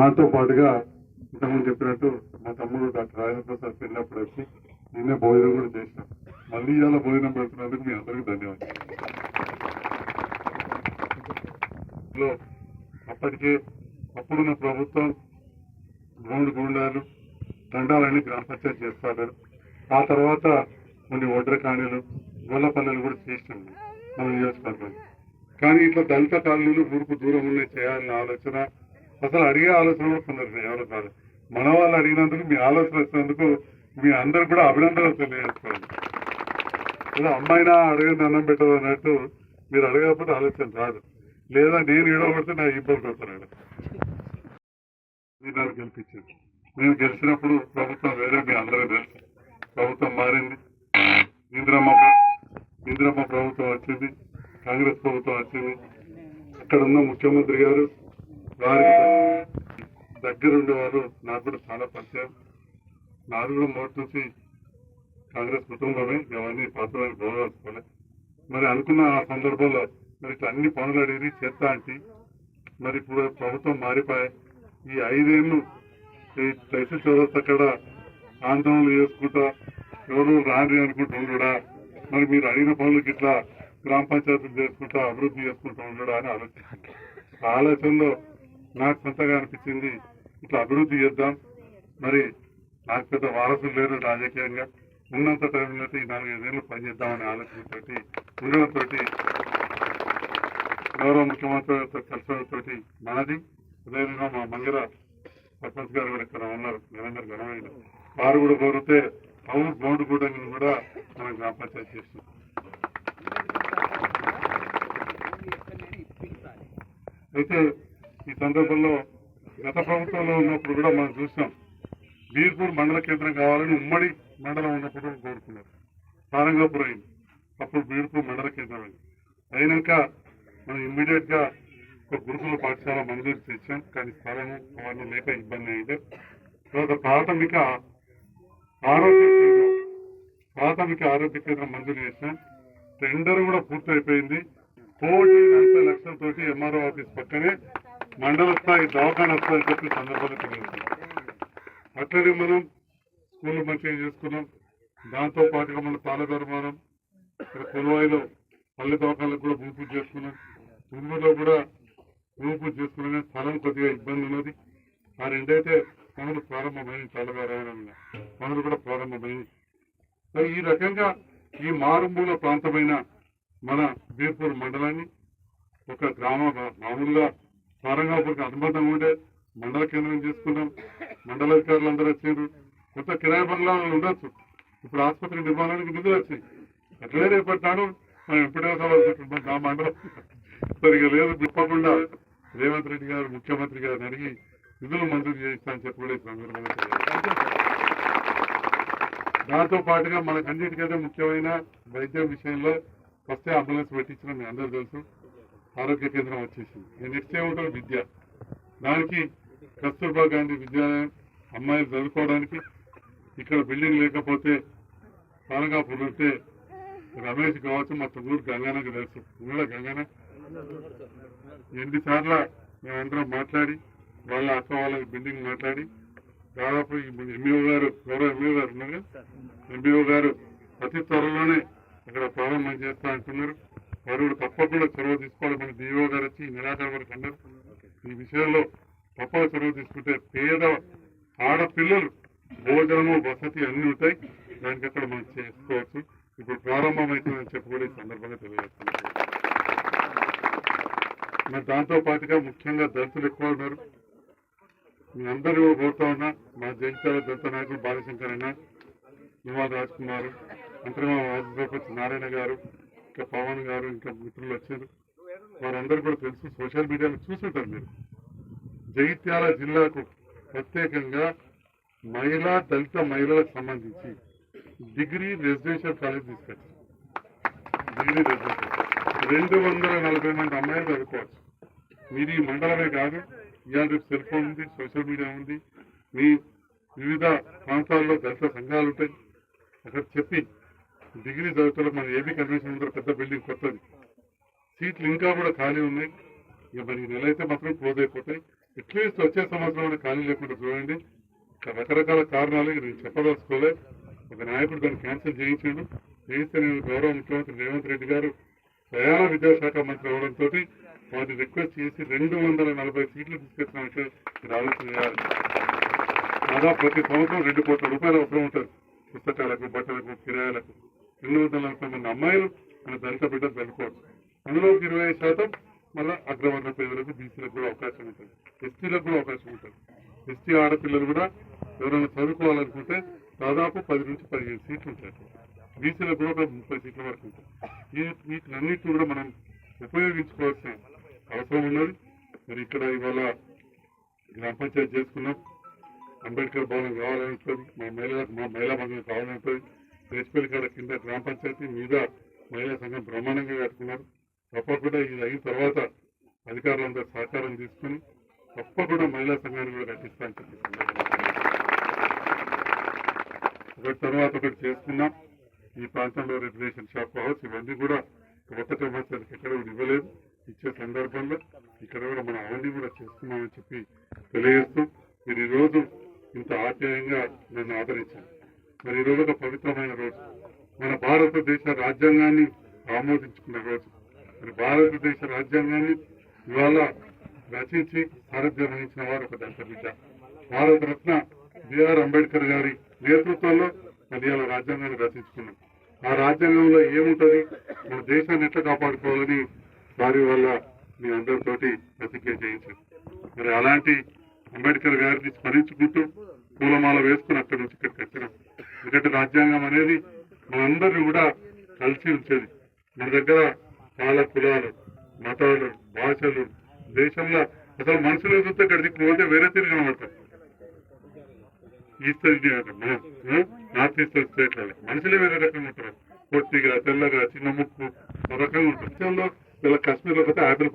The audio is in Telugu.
దాంతో పాటుగా ఇంతకుముందు చెప్పినట్టు మా తమ్ముడు డాక్టర్ రాజేంద్ర ప్రసాద్ వెళ్ళినప్పుడు వచ్చి నిన్నే భోజనం కూడా చేసినాం మళ్ళీ ఇవాళ భోజనం పెడుతున్నందుకు మీ అందరికీ ధన్యవాదాలు. అప్పటికే అప్పుడున్న ప్రభుత్వం గ్రౌండ్ గుండాలు దండాలన్నీ గ్రామ పంచాయతీ చేస్తారు ఆ తర్వాత కొన్ని ఒడ్రకాణీలు గొల్ల పల్లెలు కూడా చేసినాం మన నియోజకవర్గం కానీ ఇట్లా దళిత కాలనీలు ఊరుకు దూరం ఉన్నాయి చేయాలన్న ఆలోచన అసలు అడిగే ఆలోచన కూడా పొందరు ఎవరు కాదు. మన వాళ్ళు అడిగినందుకు మీ ఆలోచన వచ్చినందుకు మీ అందరు కూడా అభినందనలు తెలియజేసుకోండి. అమ్మాయినా అడగని అన్నం పెట్టదు అన్నట్టు మీరు అడగకపోతే ఆలోచన రాదు. లేదా నేను ఇడవబడితే నా ఇబ్బంది పడతాను మీరు నాకు గెలిపించారు నేను గెలిచినప్పుడు ప్రభుత్వం వేరే మీ అందరూ తెలుసు. ప్రభుత్వం మారింది. ఇందిరమ్మ ఇందిరమ్మ ప్రభుత్వం వచ్చింది. కాంగ్రెస్ ప్రభుత్వం వచ్చింది. అక్కడ ఉన్న ముఖ్యమంత్రి గారు వారికి దగ్గరుండే ఉండేవారు నాకు కూడా చాలా పరిచయం. నాది కూడా మొదటి నుంచి కాంగ్రెస్ కుటుంబమే అవన్నీ పాత్రలను గౌరవించుకోలే. మరి అనుకున్న ఆ సందర్భంలో మరి అన్ని పనులు అడిగి చేస్తా అంటే మరి ఇప్పుడు ప్రభుత్వం మారిపోయాయి ఈ ఐదేళ్ళు ఈ దశ చౌరస్ అక్కడ ఆందోళనలు చేసుకుంటా ఎవరు రాని అనుకుంటూ ఉండడా? మరి మీరు అడిగిన పనులకి ఇట్లా గ్రామ పంచాయతీలు చేసుకుంటా అభివృద్ధి చేసుకుంటూ ఉండడా అని ఆలోచన. ఆలోచనలో నాకు సొంతగా అనిపించింది. ఇట్లా అభివృద్ధి చేద్దాం. మరి నాకు పెద్ద వారసులు లేరు రాజకీయంగా. ఉన్నంత టైంలో ఈ నాలుగైదేళ్ళు పనిచేద్దామనే ఆలోచనతోటి ఉండడంతో గౌరవ ముఖ్యమంత్రితో కలిసినతోటి మనది అదేవిధంగా మా మంగళ సర్పంచ్ గారు కూడా ఇక్కడ ఉన్నారు. నిరంతరం ఘనమైన. వారు కూడా కోరితే అవును బౌండ్ కూడా కూడా మనం గ్రామ పంచాయతీ అయితే ఈ సందర్భంలో గత ప్రభుత్వంలో ఉన్నప్పుడు కూడా మనం చూసాం బీర్పూర్ మండల కేంద్రం కావాలని ఉమ్మడి మండలం ఉన్నప్పుడు కోరుకున్నారు. సారంగాపురం అయింది అప్పుడు బీర్పూర్ మండల కేంద్రం అయింది అయినాక మనం ఇమ్మీడియట్గా ఒక గురుకుల పాఠశాల మంజూరు చేశాం. కానీ స్థలము అవన్నీ లేక ఇబ్బంది అయింది. తర్వాత ప్రాథమిక ఆరోగ్య కేంద్రం ప్రాథమిక ఆరోగ్య కేంద్రం మంజూరు చేసాం టెండర్ కూడా పూర్తయిపోయింది. కోటి నలభై లక్షలతోటి ఎంఆర్ఓ ఆఫీస్ పక్కనే మండల స్థాయి దవాఖాన స్థాయి చెప్పి సందర్భాలు తెలియజేస్తున్నాం. అట్లనే మనం స్కూల్ మంచిగా చేసుకున్నాం. దాంతో పాటుగా మన తాళధర్మానం ఇక్కడ కొలువాయిలో పల్లె దవాఖానలకు కూడా భూమి పూజ చేసుకున్నాం. తుమ్మలో కూడా భూమి పూజ చేసుకున్నాం కానీ స్థలం కొద్దిగా ఇబ్బంది ఉన్నది. ఆ రెండైతే పనులు ప్రారంభమైంది తాళగారాయణ పనులు కూడా ప్రారంభమైంది మరి ఈ రకంగా ఈ మారుమూల ప్రాంతమైన మన బీర్పూర్ మండలాన్ని ఒక గ్రామ మామూలుగా సారంగాపూర్కి అనుబంధం ఉండే మండల కేంద్రం చేసుకున్నాం. మండల అధికారులు అందరూ వచ్చారు కొత్త కిరాయి బంగ్లాలు ఉండొచ్చు. ఇప్పుడు ఆసుపత్రి నిర్మాణానికి నిధులు వచ్చాయి అట్లే రేపటి నాడు మనం ఎప్పుడైనా సవాల్ నా మండలం. సరిగా లేదు. చెప్పకుండా రేవంత్ రెడ్డి గారు ముఖ్యమంత్రి గారిని అడిగి నిధులు మంజూరు చేయిస్తానని చెప్పి కూడా దాంతో పాటుగా మనకు అన్నిటికంటే ముఖ్యమైన వైద్యం విషయంలో ఫస్టే అంబులెన్స్ పెట్టించడం మీ అందరూ తెలుసు. ఆరోగ్య కేంద్రం వచ్చేసింది. నేను నెక్స్ట్ ఏముంటుంది విద్య. దానికి కస్తూర్బా గాంధీ విద్యాలయం అమ్మాయిలు చదువుకోవడానికి ఇక్కడ బిల్డింగ్ లేకపోతే సారంగాపూర్ ఉంటే రమేష్ కావచ్చు మా తుంగూరు గంగానకు తెలుసు. కూడా గంగాన ఎన్నిసార్లు మేమందరం మాట్లాడి వాళ్ళ అక్క వాళ్ళకి బిల్డింగ్ మాట్లాడి దాదాపు ఎంబీఓ గారు గౌరవ ఎంబీఓ గారు ఉన్నారు ఎంబీఓ గారు అతి త్వరలోనే ఇక్కడ ప్రారంభం చేస్తా అంటున్నారు. వారు కూడా తప్పకుండా చొరవ తీసుకోవాలి. మన డిఓ గారు వచ్చి ఈ నెలాఖరు వరకు అన్నారు ఈ విషయంలో తప్పక చొరవ తీసుకుంటే పేద ఆడపిల్లలు భోజనము వసతి అన్ని ఉంటాయి. దానికి అక్కడ మనం చేసుకోవచ్చు. ఇప్పుడు ప్రారంభమవుతుందని చెప్పి కూడా ఈ సందర్భంగా తెలియజేస్తున్నాను. మరి దాంతో పాటుగా ముఖ్యంగా దళితులు ఎక్కువ ఉన్నారు. మీ అందరూ కోరుతా ఉన్నా మా జైత్యాల దళిత నాయకులు బాలశంకర్ అన్న నివాద్ రాజ్ కుమార్ అంతర్గా నారాయణ గారు ఇంకా పవన్ గారు ఇంకా మిత్రులు వచ్చారు. వారందరూ కూడా తెలుసు సోషల్ మీడియాలో చూసుంటారు మీరు. జగిత్యాల జిల్లాకు ప్రత్యేకంగా మహిళా దళిత మహిళలకు సంబంధించి డిగ్రీ రెసిడెన్షియల్ కాలేజ్ తీసుకొచ్చారు. Degree residential. రెండు వందల నలభై మంది అమ్మాయిలు చదువుకోవచ్చు. మీరు ఈ మండలమే కాదు ఇవాళ రేపు సెల్ ఫోన్ ఉంది సోషల్ మీడియా ఉంది. మీ వివిధ ప్రాంతాల్లో దళిత సంఘాలు ఉంటాయి. అక్కడ చెప్పి డిగ్రీ చదువుతున్న మన ఏపీ కన్వెన్షన్ ముందర పెద్ద బిల్డింగ్ కొత్తది. సీట్లు ఇంకా కూడా ఖాళీ ఉన్నాయి. ఇక మరి నెల అయితే మాత్రం క్లోజ్ అయిపోతాయి. అట్లీస్ట్ వచ్చే సంవత్సరం ఖాళీ లేకుండా చూడండి. రకరకాల కారణాలు ఇది నేను చెప్పదలుచుకోలే. ఒక నాయకుడు దాన్ని క్యాన్సిల్ చేయించాడు. చేయిస్తే నేను గౌరవ ముఖ్యమంత్రి రేవంత్ రెడ్డి గారు ప్రయాణ విద్యాశాఖ మంత్రి అవడంతో వారిని రిక్వెస్ట్ చేసి రెండు వందల నలభై సీట్లు తీసుకొచ్చినట్టు మీరు ఆలోచన చేయాలి. దాదాపు ప్రతి సంవత్సరం రెండు కోట్ల రూపాయలు అవసరం ఉంటుంది. పుస్తకాలకు బట్టలకు కిరాయాలకు. రెండు వందల నలభై మంది అమ్మాయిలు మన దళిత బిడ్డలు చదువుకోవచ్చు అందులో ఇరవై ఐదు శాతం మళ్ళీ అగ్రవర్ణ పేదలకు బీసీలకు కూడా అవకాశం ఉంటుంది. ఎస్టీలకు కూడా అవకాశం ఉంటుంది. ఎస్టీ ఆడపిల్లలు కూడా ఎవరైనా చదువుకోవాలనుకుంటే దాదాపు పది నుంచి పదిహేను సీట్లు ఉంటాయి. బీసీలకు కూడా ఒక ముప్పై సీట్ల వరకు ఉంటాయి. ఈ వీటినన్నిటిని కూడా మనం ఉపయోగించుకోవాల్సిన అవసరం ఉన్నది. మరి ఇక్కడ ఇవాళ గ్రామ పంచాయతీ చేసుకున్నాం. అంబేద్కర్ భవనం కావాలని ఉంటుంది మా మహిళలకు మా మహిళా మందిరం కావాలని ఉంటుంది రేచిపల్లి కాడ కింద గ్రామ పంచాయతీ మీద మహిళా సంఘం బ్రహ్మాండంగా కట్టుకున్నారు. తప్పకుండా ఇది అయిన తర్వాత అధికారులందరూ సహకారం తీసుకుని తప్పకుండా మహిళా సంఘాన్ని కూడా కట్టిస్తామని చెప్పి ఒకటి తర్వాత ఒకటి చేసుకున్నాం. ఈ ప్రాంతంలో రెగ్యులేషన్ షాప్ హౌస్ ఇవన్నీ కూడా కొత్త కమర్షియల్కి ఎక్కడ కూడా ఇవ్వలేదు. ఇచ్చే సందర్భంలో ఇక్కడ కూడా మనం అవన్నీ కూడా చేస్తున్నామని చెప్పి తెలియజేస్తూ మీరు ఈరోజు ఇంత ఆప్యాయంగా నన్ను ఆదరించాను మరి ఈ రోజు. ఒక పవిత్రమైన రోజు మన భారతదేశ రాజ్యాంగాన్ని ఆమోదించుకున్న రోజు. మరి భారతదేశ రాజ్యాంగాన్ని ఇవాళ రచించి సారథ్యం వహించిన వారు ఒక దళిత భారత రత్న బిఆర్ అంబేద్కర్ గారి నేతృత్వంలో మరి ఇవాళ రాజ్యాంగాన్ని రచించుకున్నాం. ఆ రాజ్యాంగంలో ఏముంటది? మన దేశాన్ని ఎట్లా కాపాడుకోవాలని వారి వల్ల మీ అందరితోటి ప్రతిజ్ఞ చేయించారు మరి అలాంటి అంబేద్కర్ గారిని స్మరించుకుంటూ పూలమాల వేసుకుని అక్కడి నుంచి ఇక్కడికి వచ్చినాం. ఎందుకంటే రాజ్యాంగం అనేది మనందరినీ కూడా కలిసి ఉంచేది. మన దగ్గర చాలా కులాలు మతాలు భాషలు దేశంలో అసలు మనుషులు చూస్తే ఇక్కడికి పోతే వేరే తిరిగి కనబడతారు. ఈస్ట్ ఇండియా నార్త్ ఈస్ట్ స్టేట్లలో మనుషులే వేరే రకంగా ఉంటారు. పొట్టిగా తెల్లగా చిన్న ముక్కు ఒక రకంగా ఉంటారు. దేశంలో వీళ్ళ కాశ్మీర్లో పోతే ఆపిల్